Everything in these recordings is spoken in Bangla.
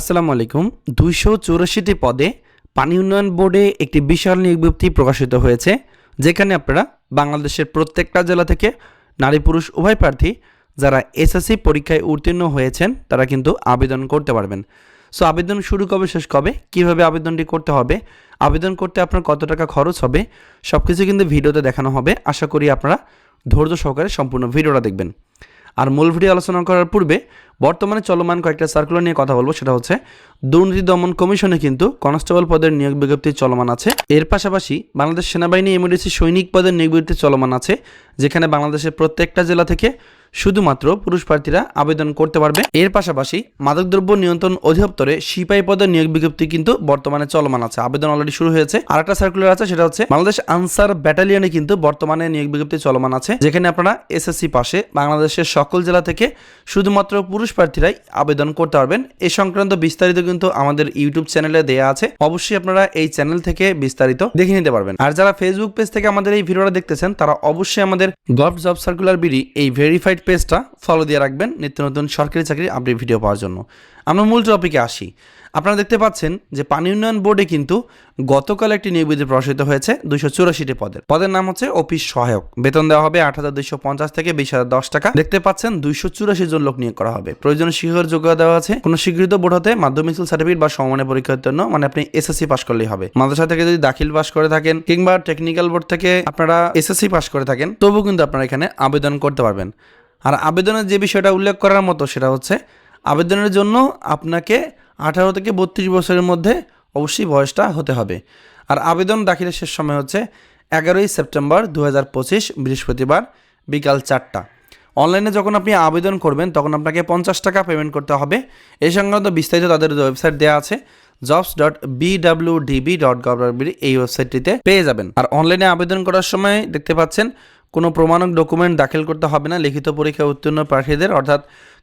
আসসালামু আলাইকুম। দুইশো চৌরাশিটি পদে পানি উন্নয়ন বোর্ডে একটি বিশাল নিয়োগ বিজ্ঞপ্তি প্রকাশিত হয়েছে, যেখানে আপনারা বাংলাদেশের প্রত্যেকটা জেলা থেকে নারী পুরুষ উভয় প্রার্থী যারা এসএসসি পরীক্ষায় উত্তীর্ণ হয়েছেন, তারা কিন্তু আবেদন করতে পারবেন। সো আবেদন শুরু কবে, শেষ কবে, কীভাবে আবেদনটি করতে হবে, আবেদন করতে আপনার কত টাকা খরচ হবে সব কিছু কিন্তু ভিডিওতে দেখানো হবে। আশা করি আপনারা ধৈর্য সহকারে সম্পূর্ণ ভিডিওটা দেখবেন। আর মূল ভিডিও আলোচনা করার পূর্বে বর্তমানে চলমান কয়েকটা সার্কুলার নিয়ে কথা বলব, সেটা হচ্ছে দুর্নীতি দমন কমিশনে কিন্তু কনস্টেবল পদের নিয়োগ বিজ্ঞপ্তি চলমান আছে। এর পাশাপাশি বাংলাদেশ সেনাবাহিনী এমডিসি সৈনিক পদের নিয়োগ বিজ্ঞপ্তি চলমান আছে, যেখানে বাংলাদেশের প্রত্যেকটা জেলা থেকে শুধুমাত্র পুরুষ প্রার্থীরা আবেদন করতে পারবে। এর পাশাপাশি মাদকদ্রব্য নিয়ন্ত্রণ অধিদপ্তরে সিপাহী পদের নিয়োগ বিজ্ঞপ্তি কিন্তু বর্তমানে চলমান আছে। আবেদন অলরেডি শুরু হয়েছে। আর একটা সার্কুলার আছে, সেটা হচ্ছে বাংলাদেশ আনসার ব্যাটালিয়নে কিন্তু বর্তমানে নিয়োগ বিজ্ঞপ্তি চলমান আছে, যেখানে আপনারা এসএসসি পাশে বাংলাদেশের সকল জেলা থেকে শুধুমাত্র পুরুষ প্রার্থীরাই আবেদন করতে পারবেন। এ সংক্রান্ত বিস্তারিত কিন্তু আমাদের ইউটিউব চ্যানেলে দেয়া আছে। অবশ্যই আপনারা এই চ্যানেল থেকে বিস্তারিত দেখে নিতে পারবেন। আর যারা ফেসবুক পেজ থেকে আমাদের এই ভিডিওটা দেখতেছেন, তারা অবশ্যই আমাদের gov job circular B D এই ভেরিফাইড পেজটা ফলো দিয়ে রাখবেন। নিত্য নতুন সরকারি চাকরি আপডেট ভিডিও পাওয়ার জন্য। আমরা মূল টপিকে আসি। আপনারা দেখতে পাচ্ছেন যে পানি উন্নয়ন বোর্ডে কিন্তু গতকাল একটি নিয়োগ বিধি প্রকাশিত হয়েছে দুইশো চুরাশিটি পদের। পদের নাম হচ্ছে অফিস সহায়ক। বেতন দেওয়া হবে আট হাজার দুইশো পঞ্চাশ থেকে বিশ হাজার দশ টাকা। দেখতে পাচ্ছেন দুইশো চুরাশি জন লোক নিয়োগ করা হবে। প্রয়োজনীয় শিক্ষার যোগ্যতা দেওয়া আছে। কোনো স্বীকৃত বোর্ড হতে মাধ্যমিক স্কুল সার্টিফিকেট বা সমমানের পরীক্ষার জন্য মানে আপনি এসএসসি পাস করলেই হবে। মাদ্রাসা থেকে যদি দাখিল পাস করে থাকেন কিংবা টেকনিক্যাল বোর্ড থেকে আপনারা এসএসসি পাস করে থাকেন, তবুও কিন্তু আপনারা এখানে আবেদন করতে পারবেন। আর আবেদনের যে বিষয়টা উল্লেখ করার মতো সেটা হচ্ছে আবেদনের জন্য আপনাকে আঠারো থেকে বত্রিশ বছরের মধ্যে অবশ্যই বয়সটা হতে হবে। আর আবেদন দাখিলের শেষ সময় হচ্ছে এগারোই সেপ্টেম্বর দু হাজার পঁচিশ, বৃহস্পতিবার বিকাল চারটা। অনলাইনে যখন আপনি আবেদন করবেন, তখন আপনাকে পঞ্চাশ টাকা পেমেন্ট করতে হবে। এই সংক্রান্ত বিস্তারিত তাদের ওয়েবসাইট দেওয়া আছে jobs dot B W D B dot gov এই ওয়েবসাইটটিতে পেয়ে যাবেন। আর অনলাইনে আবেদন করার সময় দেখতে পাচ্ছেন, কোনো প্রমাণক ডকুমেন্ট দাখিল করতে হবে না, লিখিত পরীক্ষা উত্তীর্ণ প্রার্থীদের, অর্থাৎ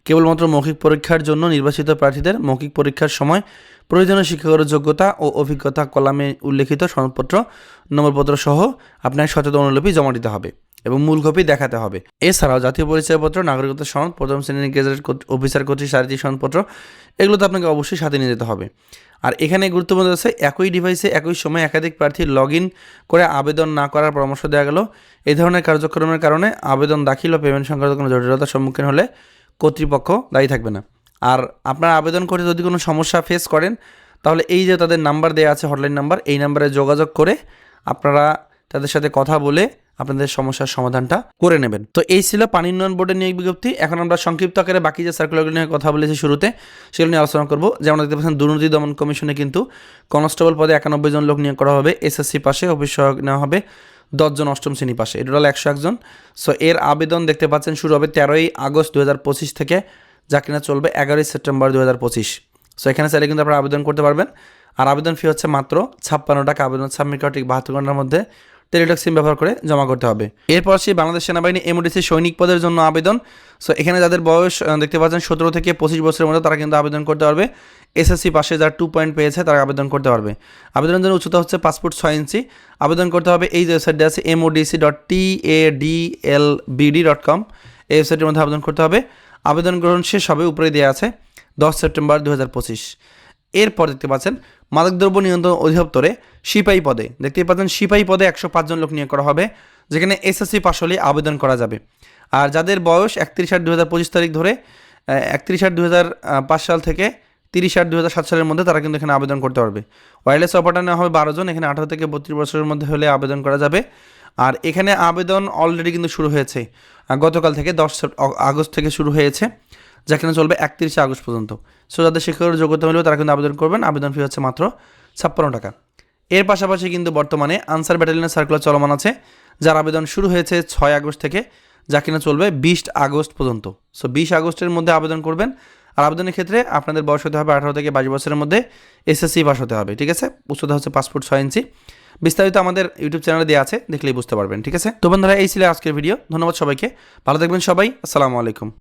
কেবলমাত্র মৌখিক পরীক্ষার জন্য নির্বাচিত প্রার্থীদের মৌখিক পরীক্ষার সময় প্রয়োজনীয় শিক্ষাগত যোগ্যতা ও অভিজ্ঞতা কলামে উল্লেখিত সনদপত্র নম্বরপত্র সহ আপনার সচেতন অনুলিপি জমা দিতে হবে এবং মূল কপি দেখাতে হবে। এছাড়াও জাতীয় পরিচয়পত্র, নাগরিকত্ব সনদ প্রথম শ্রেণির গেজেট অফিসার কর্তৃক শারীরিক সনদপত্র এগুলো তো আপনাকে অবশ্যই সাথে নিয়ে যেতে হবে। আর এখানে গুরুত্বপূর্ণ আছে একই ডিভাইসে একই সময় একাধিক প্রার্থী লগ করে আবেদন না করার পরামর্শ দেওয়া গেল। এই ধরনের কার্যক্রমের কারণে আবেদন, দাখিল ও পেমেন্ট সংক্রান্ত কোনো জটিলতার সম্মুখীন হলে কর্তৃপক্ষ দায়ী থাকবে না। আর আপনার আবেদন করে যদি কোনো সমস্যা ফেস করেন, তাহলে এই যে তাদের নাম্বার দেওয়া আছে হটলাইন নাম্বার এই নাম্বারে যোগাযোগ করে আপনারা তাদের সাথে কথা বলে আপনাদের সমস্যার সমাধানটা করে নেবেন। তো এই ছিল পানি উন্নয়ন বোর্ডের নিয়োগ বিজ্ঞপ্তি। এখন আমরা সংক্ষিপ্ত আকারে বাকি যে সার্কুলারগুলো নিয়ে কথা বলেছি শুরুতে, সেগুলো নিয়ে আলোচনা করব। যেমন দেখতে পাচ্ছেন, দুর্নীতি দমন কমিশনে কিন্তু কনস্টেবল পদে একানব্বই জন লোক নিয়োগ করা হবে। এসএসসি পাশে সহায়ক নেওয়া হবে। দশজন অষ্টম শ্রেণি পাশে। এটা হলো একশো একজন। সো এর আবেদন দেখতে পাচ্ছেন, শুরু হবে তেরোই আগস্ট দু হাজার পঁচিশ থেকে, যা কিনা চলবে এগারোই সেপ্টেম্বর দু হাজার পঁচিশ। সো এখানে চাইলে কিন্তু আপনারা আবেদন করতে পারবেন। আর আবেদন ফি হচ্ছে মাত্র ছাপ্পান্ন টাকা। আবেদন সাবমিট করা ঠিক বাহাত্তর ঘণ্টার মধ্যে টেলিটক সিম ব্যবহার করে জমা করতে হবে। এরপর সে বাংলাদেশ সেনাবাহিনী এমডিসি সৈনিক পদের জন্য আবেদন। সো এখানে যাদের বয়স দেখতে পাচ্ছেন, সতেরো থেকে পঁচিশ বছরের মধ্যে তারা কিন্তু আবেদন করতে পারবে। এসএসসি পাশে যারা টু পয়েন্ট পেয়েছে, তারা আবেদন করতে পারবে। আবেদনের জন্য উচ্চতা হচ্ছে পাসপোর্ট ছয় ইঞ্চি। আবেদন করতে হবে এই ওয়েবসাইটে আছে M O D C dot T A D L B D dot com এই ওয়েবসাইটের মধ্যে আবেদন করতে হবে। আবেদন গ্রহণ শেষ হবে উপরে দেওয়া আছে, দশ সেপ্টেম্বর দু হাজার পঁচিশ। এরপর দেখতে পাচ্ছেন মাদকদ্রব্য নিয়ন্ত্রণ অধিদপ্তরে সিপাহী পদে। দেখতেই পাচ্ছেন, সিপাহী পদে একশো পাঁচজন লোক নিয়োগ করা হবে, যেখানে এসএসসি পাশ হলে আবেদন করা যাবে। আর যাদের বয়স একত্রিশ আট দু হাজার পঁচিশ তারিখ ধরে একত্রিশ আট দু হাজার পাঁচ সাল থেকে তিরিশ আট দু হাজার সাত সালের মধ্যে তারা কিন্তু এখানে আবেদন করতে পারবে। ওয়্যারলেস অপারেটর নেওয়া হবে বারো জন, এখানে আঠারো থেকে বত্রিশ বছরের মধ্যে হলে আবেদন করা যাবে। আর এখানে আবেদন অলরেডি কিন্তু শুরু হয়েছে। গতকাল থেকে দশ আগস্ট থেকে শুরু হয়েছে। যা কিনা চলবে একত্রিশে আগস্ট পর্যন্ত। সো যাদের শিক্ষকের যোগ্যতা মিলবে, তারা কিন্তু আবেদন করবেন। আবেদন ফি হচ্ছে মাত্র ছাপ্পান্ন টাকা। এর পাশাপাশি কিন্তু বর্তমানে আনসার ব্যাটালিয়নের সার্কুলার চলমান আছে, যার আবেদন শুরু হয়েছে ছয় আগস্ট থেকে, যা কিনা চলবে বিশ আগস্ট পর্যন্ত। সো বিশ আগস্টের মধ্যে আবেদন করবেন। আর আবেদনের ক্ষেত্রে আপনাদের বয়স হতে হবে আঠারো থেকে বাইশ বছরের মধ্যে এসএসসি পাস হতে হবে, ঠিক আছে? উচ্চতা হচ্ছে পাসপোর্ট ছয় ইঞ্চি। বিস্তারিত আমাদের ইউটিউব চ্যানেলে দেওয়া আছে, দেখলেই বুঝতে পারবেন, ঠিক আছে? তো বন্ধুরা, এই ছিল আজকের ভিডিও ধন্যবাদ সবাইকে। ভালো থাকবেন সবাই। আসসালামু আলাইকুম।